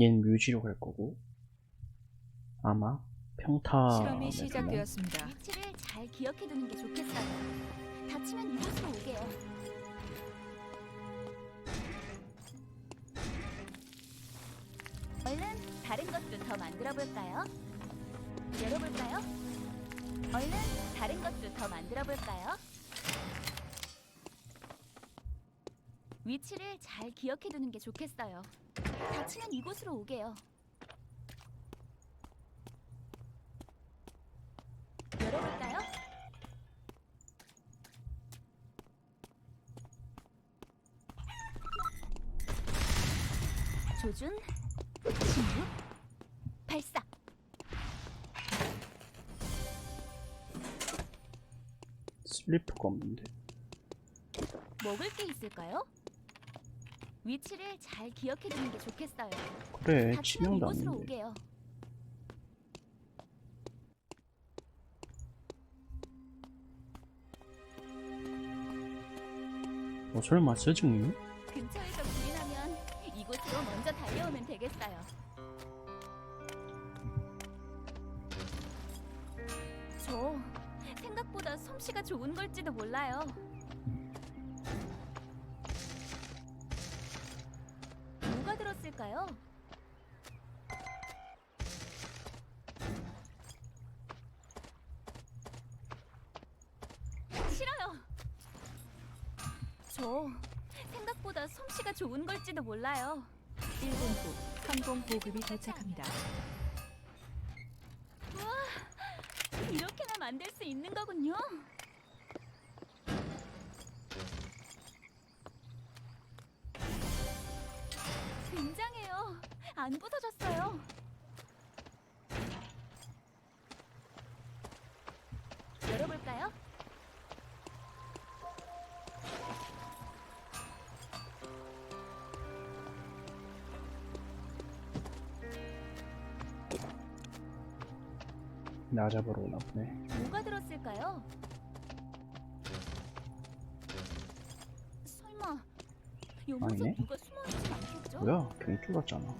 얘는 뮤지로 갈 거고 아마 평타 실험이 시작되었습니다. 위치를 잘 기억해 두는 게 좋겠어요. 다치면 이곳으로 오게요. 얼른 다른 것도 더 만들어 볼까요? 열어볼까요? 얼른 다른 것도 더 만들어 볼까요? 위치를 잘 기억해 두는 게 좋겠어요. 다치면 이곳으로 오게요. 열어볼까요? 조준, 신유, 발사. 슬리퍼가 없는데 먹을 게 있을까요? 위치를 잘 기억해 두는 게 좋겠어요. 그래 다치면 치명도 이곳으로 않는데 오게요. 어 설마 스승님? 근처에서 불이 나면 이곳으로 먼저 달려오면 되겠어요. 저 생각보다 솜씨가 좋은 걸지도 몰라요. 들었을까요? 싫어요. 저 생각보다 솜씨가 좋은 걸지도 몰라요. 1분 후 항공 보급이 도착합니다. 이렇게나 만들 수 있는 거군요. 굉장해요. 안 부서졌어요. 열어볼까요? 나 잡으러 오나 보네 뭐가 들었을까요? 설마 아니네. 누가 않겠죠? 뭐야 뚫었잖아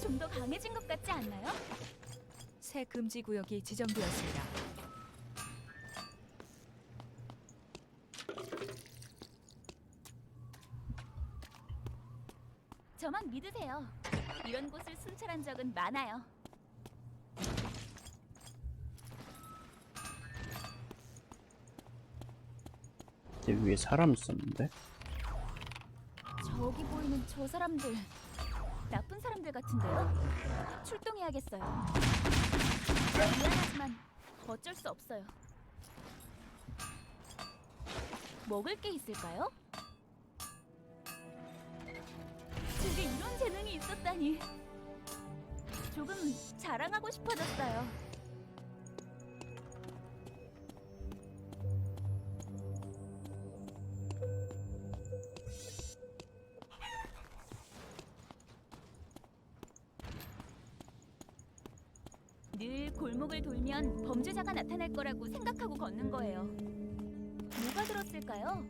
저좀더 강해진 것 같지 않나요? 새 금지 구역이 지정되었습니다. 저만 믿으세요. 이런 곳을 순찰한 적은 많아요. 위에 사람 있었는데 저기 보이는 저 사람들 나쁜 사람들 같은데요? 출동해야겠어요. 미안하지만 어쩔 수 없어요. 먹을 게 있을까요? 제게 이런 재능이 있었다니 조금 자랑하고 싶어졌어요. 골목을 돌면 범죄자가 나타날 거라고 생각하고 걷는 거예요. 뭐가 들었을까요?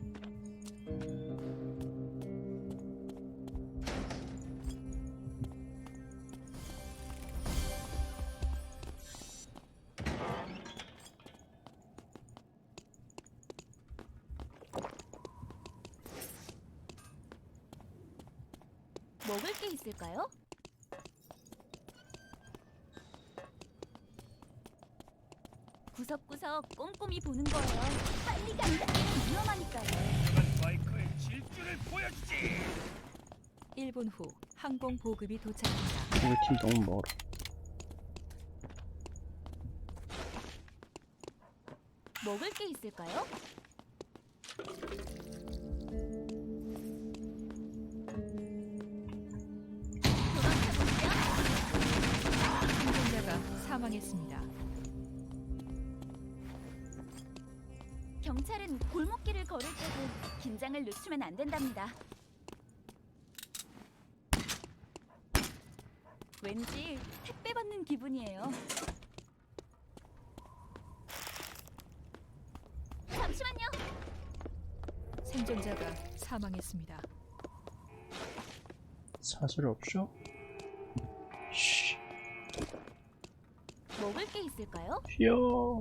먹을 게 있을까요? 구석구석 꼼꼼히 보는 거예요. 빨리 간다. 위험하니까요. 마이크의 질주를 보여주지. 1분 후 항공 보급이 도착합니다. 우리 팀 너무 멀어 먹을 게 있을까요? 도망쳐보세요. 생존자가 사망했습니다. 경찰은 골목길을 걸을 때도 긴장을 늦추면 안 된답니다. 왠지 택배 받는 기분이에요. 잠시만요. 생존자가 사망했습니다. 사실 없죠? 쉬, 먹을 게 있을까요? 쉬어.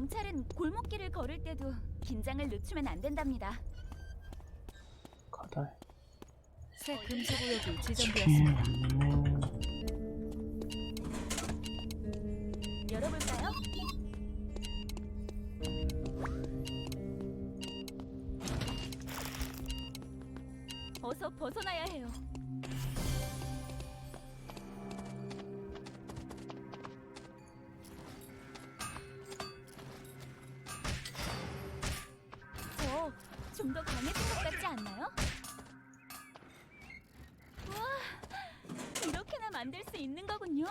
경찰은 골목길을 걸을 때도 긴장을 늦추면 안 된답니다. 가다. 새 금지 구역이 지정되었습니다. 열어볼까요? 어서 벗어나야 해요. 좀 더 강해진 것 같지 않나요? 우와, 이렇게나 만들 수 있는 거군요.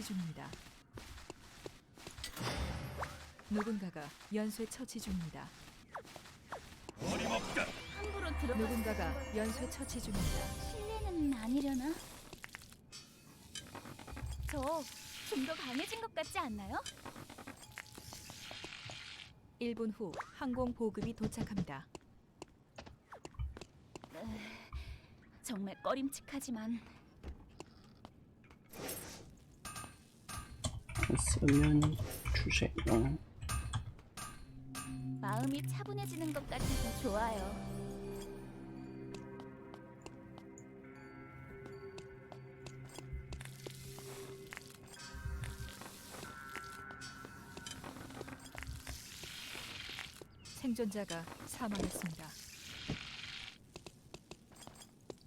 처치 중입니다. 누군가가 연쇄 처치 중입니다. 어림없다. 함부로 들어가. 누군가가 연쇄 처치 중입니다. 실례는 아니려나? 저 좀 더 강해진 것 같지 않나요? 1분 후 항공 보급이 도착합니다. 정말 꺼림칙하지만 쓰면 주세요. 마음이 차분해지는 것 같아서 좋아요. 생존자가 사망했습니다.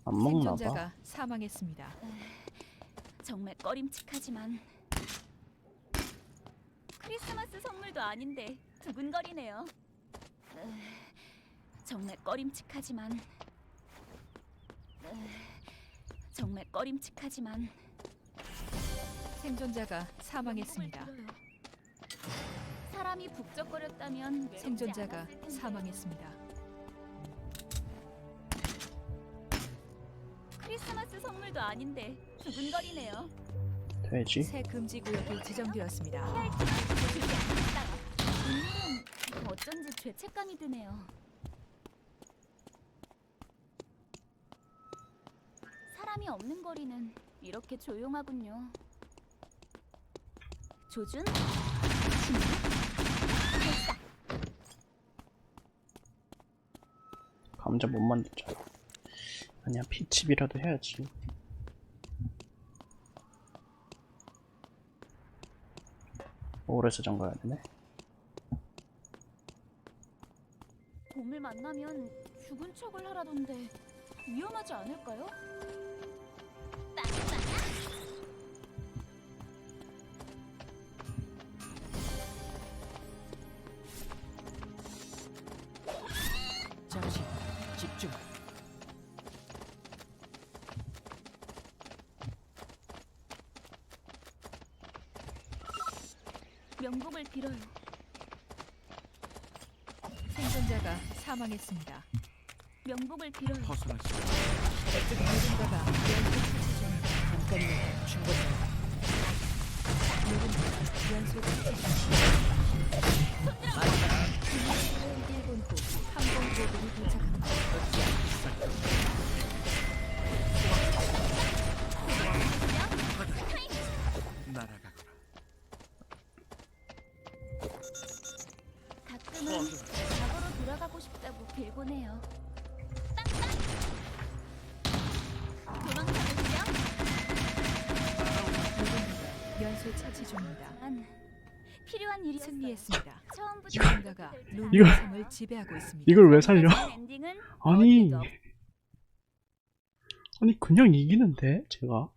안 먹나 봐. 생존자가 사망했습니다. 정말 꺼림칙하지만 크리스마스 선물도 아닌데 두근거리네요. 으, 정말 꺼림칙하지만 으, 정말 꺼림칙하지만 생존자가 사망했습니다. 사람이 북적거렸다면 생존자가 외롭지 않았을 텐데. 사망했습니다. 크리스마스 선물도 아닌데 두근거리네요. 돼지? 새 금지 구역이 지정되었습니다. 않겠다. 오늘은 어쩐지 죄책감이 드네요. 사람이 없는 거리는 이렇게 조용하군요. 조준? 감자 못 만들자. 아니야, 피칩이라도 해야지. 오래서 잠가야 되네. 곰을 만나면 죽은 척을 하라던데 위험하지 않을까요? 명복을 빌어요. 생존자가 사망했습니다. 명복을 빌어요. 벗어날 수. 누군가가 연쇄 처치 중입니다. 잠깐이면 충분합니다. 누군가가 연쇄 처치 중입니다. 1분 후 항공 보급이 도착합니다. 연쇄 처치 중입니다. 난 필요한 일이었어요. 승리했습니다. 처음부터 누군가가 줄 이걸-. 섬을 지배하고 있습니다. 이걸 왜 살려? 아니 아니 그냥 이기는데 제가